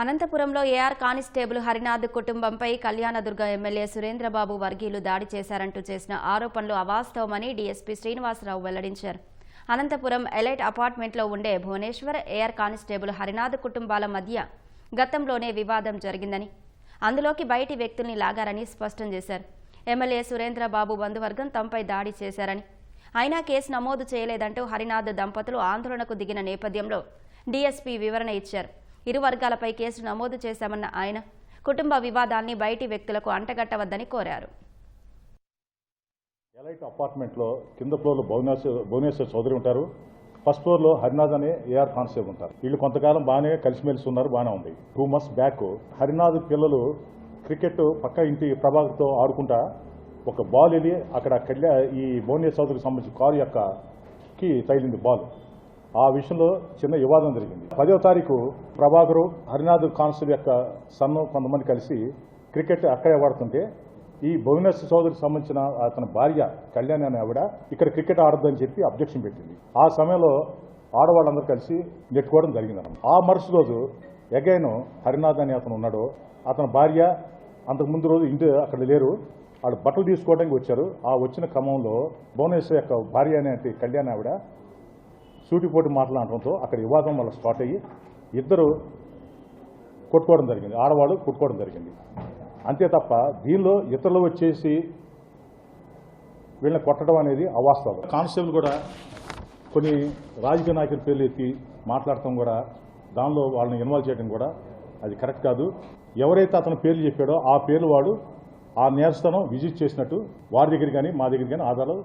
అనంతపురంలో AR constable Harinath కుటుంబంపై Kalyandurg MLA Surendra Babu వర్గీయులు దాడి చేశారంటూ చేసిన ఆరోపణలు అవాస్తవమని డీఎస్పీ శ్రీనివాసరావు వెల్లడించారు. అనంతపురం ఎలైట్ అపార్ట్మెంట్లో ఉండే భువనేశ్వర్ ఏఆర్ కానిస్టేబుల్ హరినాథ్ కుటుంబాల మధ్య గతంలోనే వివాదం జరిగిందని అందులోకి బయటి వ్యక్తుల్ని లాగారని స్పష్టం చేశారు. ఎమ్మెల్యే సురేంద్రబాబు బంధువర్గం తమపై దాడి చేశారని అయినా కేసు నమోదు చేయలేదంటూ హరినాథ్ దంపతులు ఆందోళనకు దిగిన నేపథ్యంలో డీఎస్పీ వివరణ ఇచ్చారు. ఇరు వర్గాలపై కేసు నమోదు చేశామన్న ఆయన కుటుంబ వివాదాన్ని బయటి వ్యక్తులకు అంటగట్టవద్దని కోరారు. ఎలైట్ అపార్ట్మెంట్లో కింద ఫ్లోర్లో భువనేశ్వర్ భువనేశ్వర్ చౌదరి ఉంటారు. ఫస్ట్ ఫ్లోర్లో హరినాథ్ అనే ఏఆర్ కానిస్టేబుల్ ఉంటారు. వీళ్ళు కొంతకాలం బాగానే కలిసిమెలిసి ఉన్నారు బాగానే ఉంది. టూ మంత్స్ బ్యాక్ హరినాథ్ పిల్లలు క్రికెట్ పక్క ఇంటి ప్రభాకర్తో ఆడుకుంటా ఒక బాల్ వెళ్ళి అక్కడ కళ్యా ఈ భువనేశ్వర్ చౌదరికి సంబంధించిన కారు యొక్క కి తగిలింది బాల్. ఆ విషయంలో చిన్న వివాదం జరిగింది. పదో తారీఖు ప్రభాకరు హరినాథ్ కాన్సుల్ యొక్క సన్ను కొంతమంది కలిసి క్రికెట్ అక్కడే ఆడుతుంటే ఈ భువనేశ్వర్ చౌదరికి సంబంధించిన అతని భార్య కళ్యాణి అనే ఆవిడ ఇక్కడ క్రికెట్ ఆడొద్దని చెప్పి అబ్జెక్షన్ పెట్టింది. ఆ సమయంలో ఆడవాళ్ళందరూ కలిసి నెట్టుకోవడం జరిగింది ఆ మరుసటి రోజు ఎగైన్ హరినాథ్ అనే అతను ఉన్నాడు. అతని భార్య అంతకు ముందు రోజు ఇంటి అక్కడ లేరు. వాళ్ళు బట్టలు తీసుకోవడానికి వచ్చారు. ఆ వచ్చిన క్రమంలో భువనేశ్వర్ యొక్క భార్య అనే కళ్యాణి ఆవిడ సూటిపోటి మాట్లాడటంతో అక్కడ వివాదం వల్ల స్టార్ట్ అయ్యి ఇద్దరు కొట్టుకోవడం జరిగింది. ఆడవాళ్ళు కొట్టుకోవడం జరిగింది. అంతే తప్ప దీనిలో ఇతరులు వచ్చేసి వీళ్ళని కొట్టడం అనేది అవాస్తవం. కానిస్టేబుల్ కూడా కొన్ని రాజకీయ నాయకుల పేర్లు ఎత్తి మాట్లాడటం కూడా దానిలో వాళ్ళని ఇన్వాల్వ్ చేయడం కూడా అది కరెక్ట్ కాదు. ఎవరైతే అతను పేర్లు చెప్పాడో ఆ పేర్లు వాడు ఆ నేరస్థానం విజిట్ చేసినట్టు వారి దగ్గర కానీ మా దగ్గర కానీ ఆధారాలు